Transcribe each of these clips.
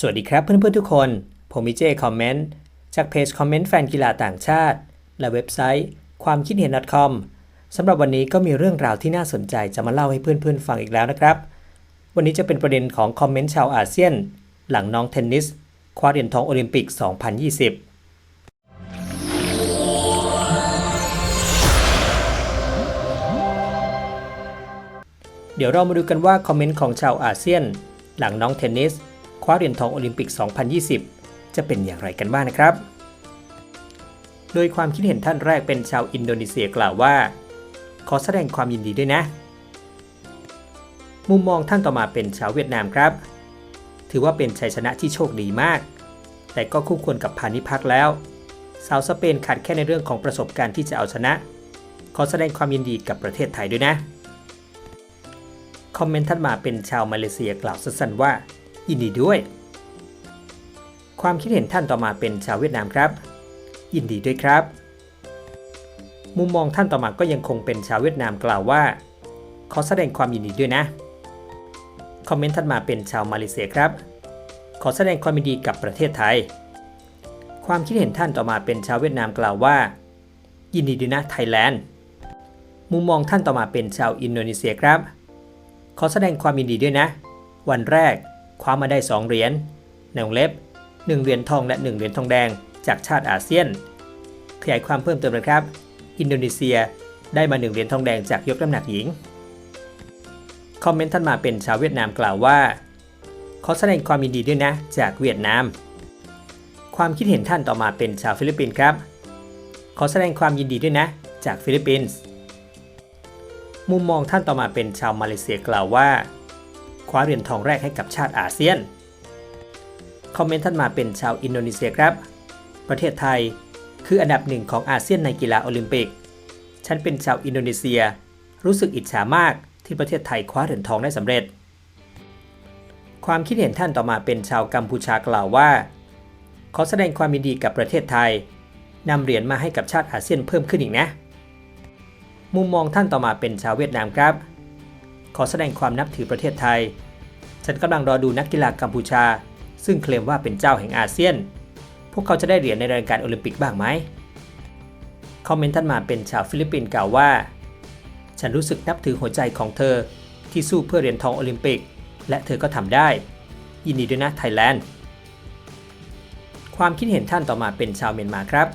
สวัสดีครับเพื่อนๆทุกคน ผมมิเจคอมเมนต์จากเพจคอมเมนต์แฟนกีฬาต่างชาติ และเว็บไซต์ความคิดเห็น .com สำหรับวันนี้ก็มีเรื่องราวที่น่าสนใจจะมาเล่าให้เพื่อนๆฟังอีกแล้วนะครับ วันนี้จะเป็นประเด็นของคอมเมนต์ชาวอาเซียน หลังน้องเทนนิสคว้าเหรียญทองโอลิมปิก 2020เดี๋ยวเรามาดูกันว่าคอมเมนต์ของชาวอาเซียน หลังน้องเทนนิส คว้าเหรียญทองโอลิมปิก 2020 จะเป็นอย่างไรกันบ้างนะครับ โดยความคิดเห็นท่านแรกเป็นชาวอินโดนีเซียกล่าวว่า ขอแสดงความยินดีด้วยนะ มุมมองท่านต่อมาเป็นชาวเวียดนามครับ ถือว่าเป็นชัยชนะที่โชคดีมาก แต่ก็คู่ควรกับพานิพักแล้วสาวสเปนขาดแค่ในเรื่องของประสบการณ์ที่จะเอาชนะ ขอแสดงความยินดีกับประเทศไทยด้วยนะ คอมเมนต์ท่านมาเป็นชาวมาเลเซียกล่าวสั้นๆว่า ยินดีด้วย ความคิดเห็นท่านต่อมาเป็นชาวเวียดนามครับ ยินดีด้วยครับ มุมมองท่านต่อมาก็ยังคงเป็นชาวเวียดนามกล่าวว่า ขอแสดงความยินดีด้วยนะ คอมเมนต์ท่านมาเป็นชาวมาเลเซียครับ ขอแสดงความยินดีกับประเทศไทย ความคิดเห็นท่านต่อมาเป็นชาวเวียดนามกล่าวว่า ยินดีด้วยนะไทยแลนด์ มุมมองท่านต่อมาเป็นชาวอินโดนีเซียครับ ขอแสดงความยินดีด้วยนะ วันแรก คว้ามาได้ 2 เหรียญในวงเล็บ 1 เหรียญทองและ 1 เหรียญทองแดง จากชาติอาเซียน ขยายความเพิ่มเติมนะครับ อินโดนีเซียได้มา 1 เหรียญทองแดงจากยกน้ำหนักหญิง คอมเมนต์ท่านมาเป็นชาวเวียดนามกล่าวว่า ขอแสดงความยินดีด้วยนะจากเวียดนาม ความคิดเห็นท่านต่อมาเป็นชาวฟิลิปปินส์ครับ ขอแสดงความยินดีด้วยนะ จากฟิลิปปินส์ มุมมองท่านต่อมาเป็นชาวมาเลเซียกล่าวว่า คว้าเหรียญทองแรกให้กับชาติอาเซียน คอมเมนต์ท่านมาเป็นชาวอินโดนีเซียครับ ประเทศไทย คืออันดับหนึ่งของอาเซียนในกีฬาโอลิมปิก ฉันเป็นชาวอินโดนีเซีย รู้สึกอิจฉามากที่ประเทศไทยคว้าเหรียญทองได้สำเร็จ ความคิดเห็นท่านต่อมาเป็นชาวกัมพูชากล่าวว่า ขอแสดงความยินดีกับประเทศไทยนำเหรียญมาให้กับชาติอาเซียนเพิ่มขึ้นอีกนะ มุมมองท่านต่อมาเป็นชาวเวียดนามครับ ขอแสดงความนับถือประเทศไทย ฉันกำลังรอดูนักกีฬากัมพูชา ซึ่งเคลมว่าเป็นเจ้าแห่งอาเซียน พวกเขาจะได้เหรียญในรายการโอลิมปิกบ้างไหมคอมเมนต์ท่านมาเป็นชาวฟิลิปปินส์กล่าวว่า ฉันรู้สึกนับถือหัวใจของเธอที่สู้เพื่อเหรียญทองโอลิมปิก และเธอก็ทำได้ ยินดีด้วยนะไทยแลนด์ความคิดเห็นท่านต่อมาเป็นชาวเมียนมาครับ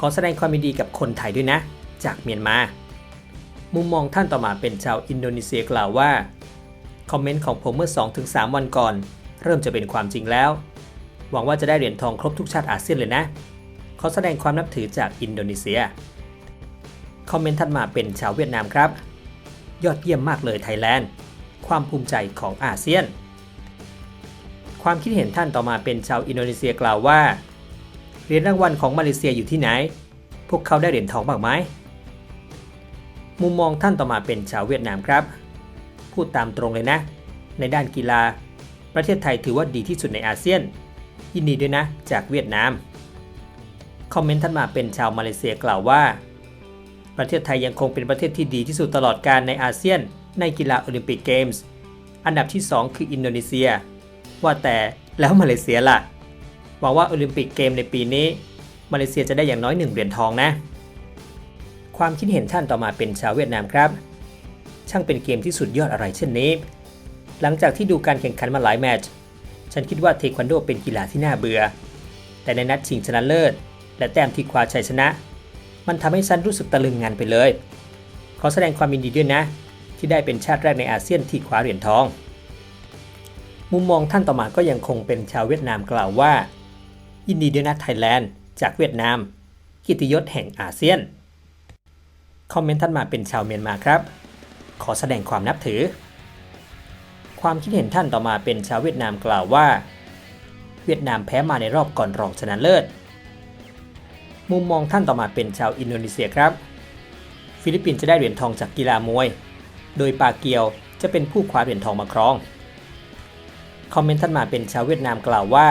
ขอแสดงความยินดีกับคนไทยด้วยนะ จากเมียนมา มุมมองท่านต่อมาเป็นชาวอินโดนีเซียกล่าวว่า คอมเมนต์ของผมเมื่อ 2-3 วันก่อน เริ่มจะเป็นความจริงแล้ว หวังว่าจะได้เหรียญทองครบทุกชาติอาเซียนเลยนะเขอแสดงความนับถือจากอินโดนีเซีย คอมเมนต์ถัดมาเป็นชาวเวียดนามครับ ยอดเยี่ยมมากเลยไทยแลนด์ ความภูมิใจของอาเซียน ความคิดเห็นท่านต่อมาเป็นชาวอินโดนีเซียกล่าวว่า เหรียญรางวัลของมาเลเซียอยู่ที่ไหน พวกเขาได้เหรียญทองบ้างไหมมุมมองท่านต่อมาเป็นชาวเวียดนามครับ พูดตามตรงเลยนะ ในด้านกีฬา ประเทศไทยถือว่าดีที่สุดในอาเซียน ยินดีด้วยนะ จากเวียดนาม คอมเมนต์ท่านมาเป็นชาวมาเลเซียกล่าวว่า ประเทศไทยยังคงเป็นประเทศที่ดีที่สุดตลอดการในอาเซียน ในกีฬาโอลิมปิกเกมส์ อันดับที่ 2 คืออินโดนีเซีย ว่าแต่แล้วมาเลเซียล่ะ หวังว่าโอลิมปิกเกมในปีนี้ มาเลเซียจะได้อย่างน้อยหนึ่งเหรียญทองนะ ความคิดเห็นท่านต่อมาเป็นชาวเวียดนามครับ ช่างเป็นเกมที่สุดยอดอะไรเช่นนี้ หลังจากที่ดูการแข่งขันมาหลายแมตช์ฉันคิดว่าเทควันโดเป็นกีฬาที่น่าเบื่อ แต่ในนัดชิงชนะเลิศ และแต้มที่คว้าชัยชนะ มันทำให้ฉันรู้สึกตะลึงงานไปเลย ขอแสดงความยินดีด้วยนะ ที่ได้เป็นชาติแรกในอาเซียนที่คว้าเหรียญทอง มุมมองท่านต่อมาก็ยังคงเป็นชาวเวียดนามกล่าวว่า ยินดีด้วยนะไทยแลนด์ จากเวียดนาม กิตยศแห่งอาเซียน คอมเมนต์ท่านมาเป็นชาวเมียนมาครับ ขอแสดงความนับถือ ความคิดเห็นท่านต่อมาเป็นชาวเวียดนามกล่าวว่า เวียดนามแพ้มาในรอบก่อนรองชนะเลิศ มุมมองท่านต่อมาเป็นชาวอินโดนีเซียครับ ฟิลิปปินส์จะได้เหรียญทองจากกีฬามวย โดยปาเกียวจะเป็นผู้คว้าเหรียญทองมาครอง คอมเมนต์ท่านมาเป็นชาวเวียดนามกล่าวว่า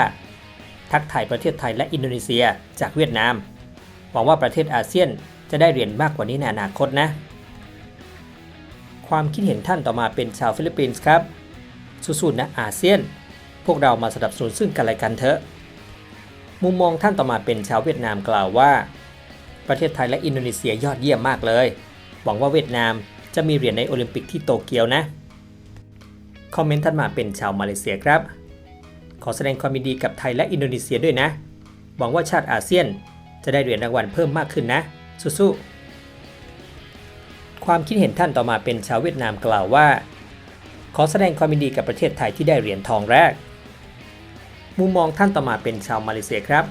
ทักทายประเทศไทยและอินโดนีเซียจากเวียดนาม หวังว่าประเทศอาเซียนจะได้เหรียญมากกว่านี้ในอนาคตนะ ความคิดเห็นท่านต่อมาเป็นชาวฟิลิปปินส์ครับสู้ๆนะอาเซียน พวกเรามาสนับสนุนซึ่งกันและกันเถอะ มุมมองท่านต่อมาเป็นชาวเวียดนามกล่าวว่า ประเทศไทยและอินโดนีเซียยอดเยี่ยมมากเลย หวังว่าเวียดนามจะมีเหรียญในโอลิมปิกที่โตเกียวนะ คอมเมนต์ท่านมาเป็นชาวมาเลเซียครับ ขอแสดงความยินดีกับไทยและอินโดนีเซียด้วยนะ หวังว่าชาติอาเซียนจะได้เหรียญรางวัลเพิ่มมากขึ้นนะ สู้ๆ ความคิดเห็นท่านต่อมาเป็นชาวเวียดนามกล่าวว่า ขอแสดงความยินดีกับประเทศไทยที่ได้เหรียญทองแรก มุมมองท่านต่อมาเป็นชาวมาเลเซียครับ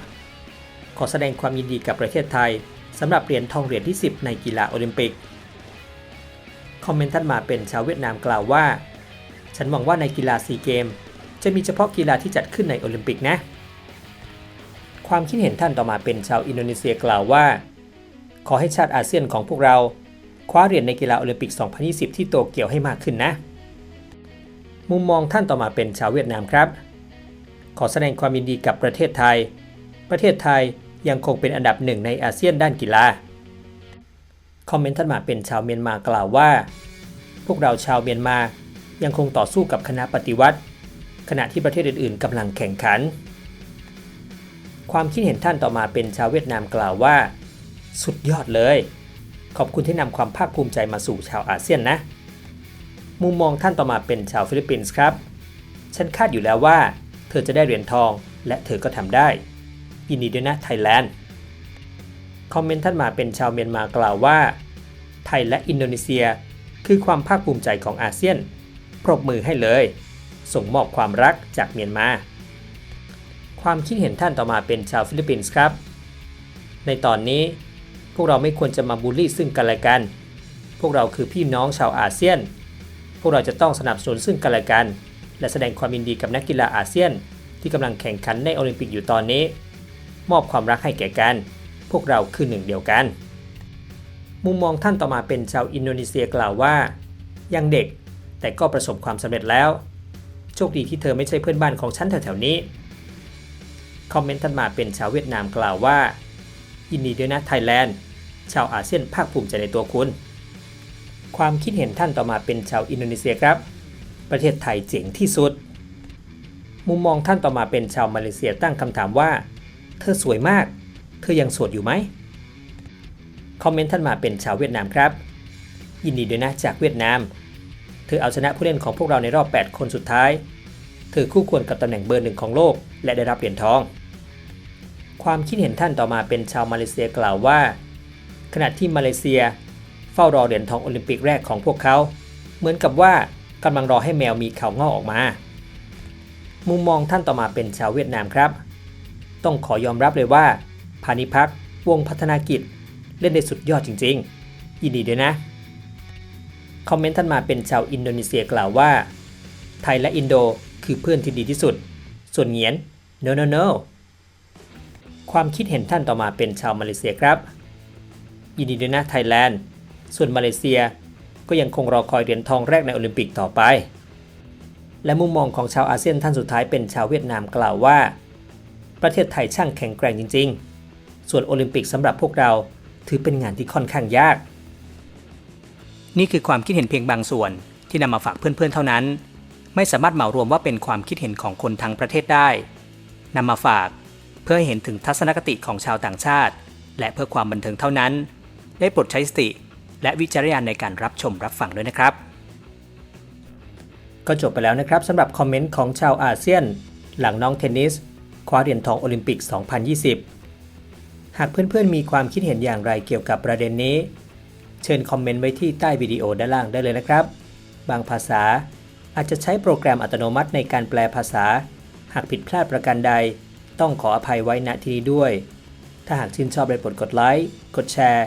ขอแสดงความยินดีกับประเทศไทยสำหรับเหรียญทองเหรียญที่ 10 ในกีฬาโอลิมปิก คอมเมนต์ท่านมาเป็นชาวเวียดนามกล่าวว่า ฉันหวังว่าในกีฬาซีเกม จะมีเฉพาะกีฬาที่จัดขึ้นในโอลิมปิกนะ ความคิดเห็นท่านต่อมาเป็นชาวอินโดนีเซียกล่าวว่า ขอให้ชาติอาเซียนของพวกเรา คว้าเหรียญในกีฬาโอลิมปิก 2020 ที่โตเกียวให้มากขึ้นนะ มุมมองท่านต่อมาเป็นชาวเวียดนามครับ ขอแสดงความยินดีกับประเทศไทย ประเทศไทยยังคงเป็นอันดับหนึ่งในอาเซียนด้านกีฬา คอมเมนต์ท่านมาเป็นชาวเมียนมากล่าวว่า พวกเราชาวเมียนมายังคงต่อสู้กับคณะปฏิวัติ ขณะที่ประเทศอื่น ๆกำลังแข่งขัน ความคิดเห็นท่านต่อมาเป็นชาวเวียดนามกล่าวว่า สุดยอดเลย ขอบคุณที่นำความภาคภูมิใจมาสู่ชาวอาเซียนนะ มุมมองท่านต่อมาเป็นชาวฟิลิปปินส์ครับ ฉันคาดอยู่แล้วว่า เธอจะได้เหรียญทองและเธอก็ทำได้ ยินดีด้วยนะไทยแลนด์ คอมเมนต์ท่านมาเป็นชาวเมียนมากล่าวว่า ไทยและอินโดนีเซีย คือความภาคภูมิใจของอาเซียน ปรบมือให้เลย ส่งมอบความรักจากเมียนมา ความคิดเห็นท่านต่อมาเป็นชาวฟิลิปปินส์ครับ ในตอนนี้ พวกเราไม่ควรจะมาบูลลี่ซึ่งกันและกัน พวกเราคือพี่น้องชาวอาเซียน พวกเราจะต้องสนับสนุนซึ่งกันและกัน และแสดงความยินดีกับนักกีฬาอาเซียน ที่กำลังแข่งขันในโอลิมปิกอยู่ตอนนี้ มอบความรักให้แก่กัน พวกเราคือหนึ่งเดียวกัน มุมมองท่านต่อมาเป็นชาวอินโดนีเซียกล่าวว่า ยังเด็กแต่ก็ประสบความสำเร็จแล้ว โชคดีที่เธอไม่ใช่เพื่อนบ้านของฉันแถวๆนี้ คอมเมนต์ท่านมาเป็นชาวเวียดนามกล่าวว่ายินดีด้วยนะไทยแลนด์ ชาวอาเซียนภาคภูมิใจในตัวคุณ ความคิดเห็นท่านต่อมาเป็นชาวอินโดนีเซียครับ ประเทศไทยเจ๋งที่สุด มุมมองท่านต่อมาเป็นชาวมาเลเซียตั้งคำถามว่า เธอสวยมาก เธอยังสดอยู่ไหมคอมเมนต์ท่านมาเป็นชาวเวียดนามครับ ยินดีด้วยนะจากเวียดนาม เธอเอาชนะผู้เล่นของพวกเราในรอบ 8 คนสุดท้าย เธอคู่ควรกับตำแหน่งเบอร์หนึ่งของโลก และได้รับเหรียญทอง ความคิดเห็นท่านต่อมาเป็นชาวมาเลเซียกล่าวว่า ขณะที่มาเลเซีย เฝ้ารอเหรียญทองโอลิมปิกแรกของพวกเขา เหมือนกับว่ากำลังรอให้แมวมีเข่างอกออกมา มุมมองท่านต่อมาเป็นชาวเวียดนามครับ ต้องขอยอมรับเลยว่า พานิพักวงพัฒนากิจเล่นได้สุดยอดจริงๆยินดีด้วยนะ คอมเมนต์ท่านมาเป็นชาวอินโดนีเซียกล่าวว่า ไทยและอินโดคือเพื่อนที่ดีที่สุด ส่วนเงียน no no no ความคิดเห็นท่านต่อมาเป็นชาวมาเลเซียครับ ยินดีด้วยนะไทยแลนด์ ส่วนมาเลเซีย ก็ยังคงรอคอยเหรียญทองแรกในโอลิมปิกต่อไป และมุมมองของชาวอาเซียนท่านสุดท้ายเป็นชาวเวียดนามกล่าวว่า ประเทศไทยช่างแข็งแกร่งจริง ๆ ส่วนโอลิมปิกสำหรับพวกเราถือเป็นงานที่ค่อนข้างยาก นี่คือความคิดเห็นเพียงบางส่วนที่นำมาฝากเพื่อนๆเท่านั้น ไม่สามารถเหมารวมว่าเป็นความคิดเห็นของคนทั้งประเทศได้นำมาฝากเพื่อให้เห็นถึงทัศนคติของชาวต่างชาติ และเพื่อความบันเทิงเท่านั้น ได้โปรดใช้สติ และวิจารณญาณในการรับชมรับฟังด้วยนะครับ ก็จบไปแล้วนะครับสำหรับคอมเมนต์ของชาวอาเซียน หลังน้องเทนนิสคว้าเหรียญทองโอลิมปิก 2020 หากเพื่อนๆมีความคิดเห็นอย่างไรเกี่ยวกับประเด็นนี้ เชิญคอมเมนต์ไว้ที่ใต้วิดีโอด้านล่างได้เลยนะครับ บางภาษาอาจจะใช้โปรแกรมอัตโนมัติในการแปลภาษา หากผิดพลาดประการใด ต้องขออภัยไว้ณที่นี้ด้วย ถ้าหากชื่นชอบได้โปรดกดไลค์ กดแชร์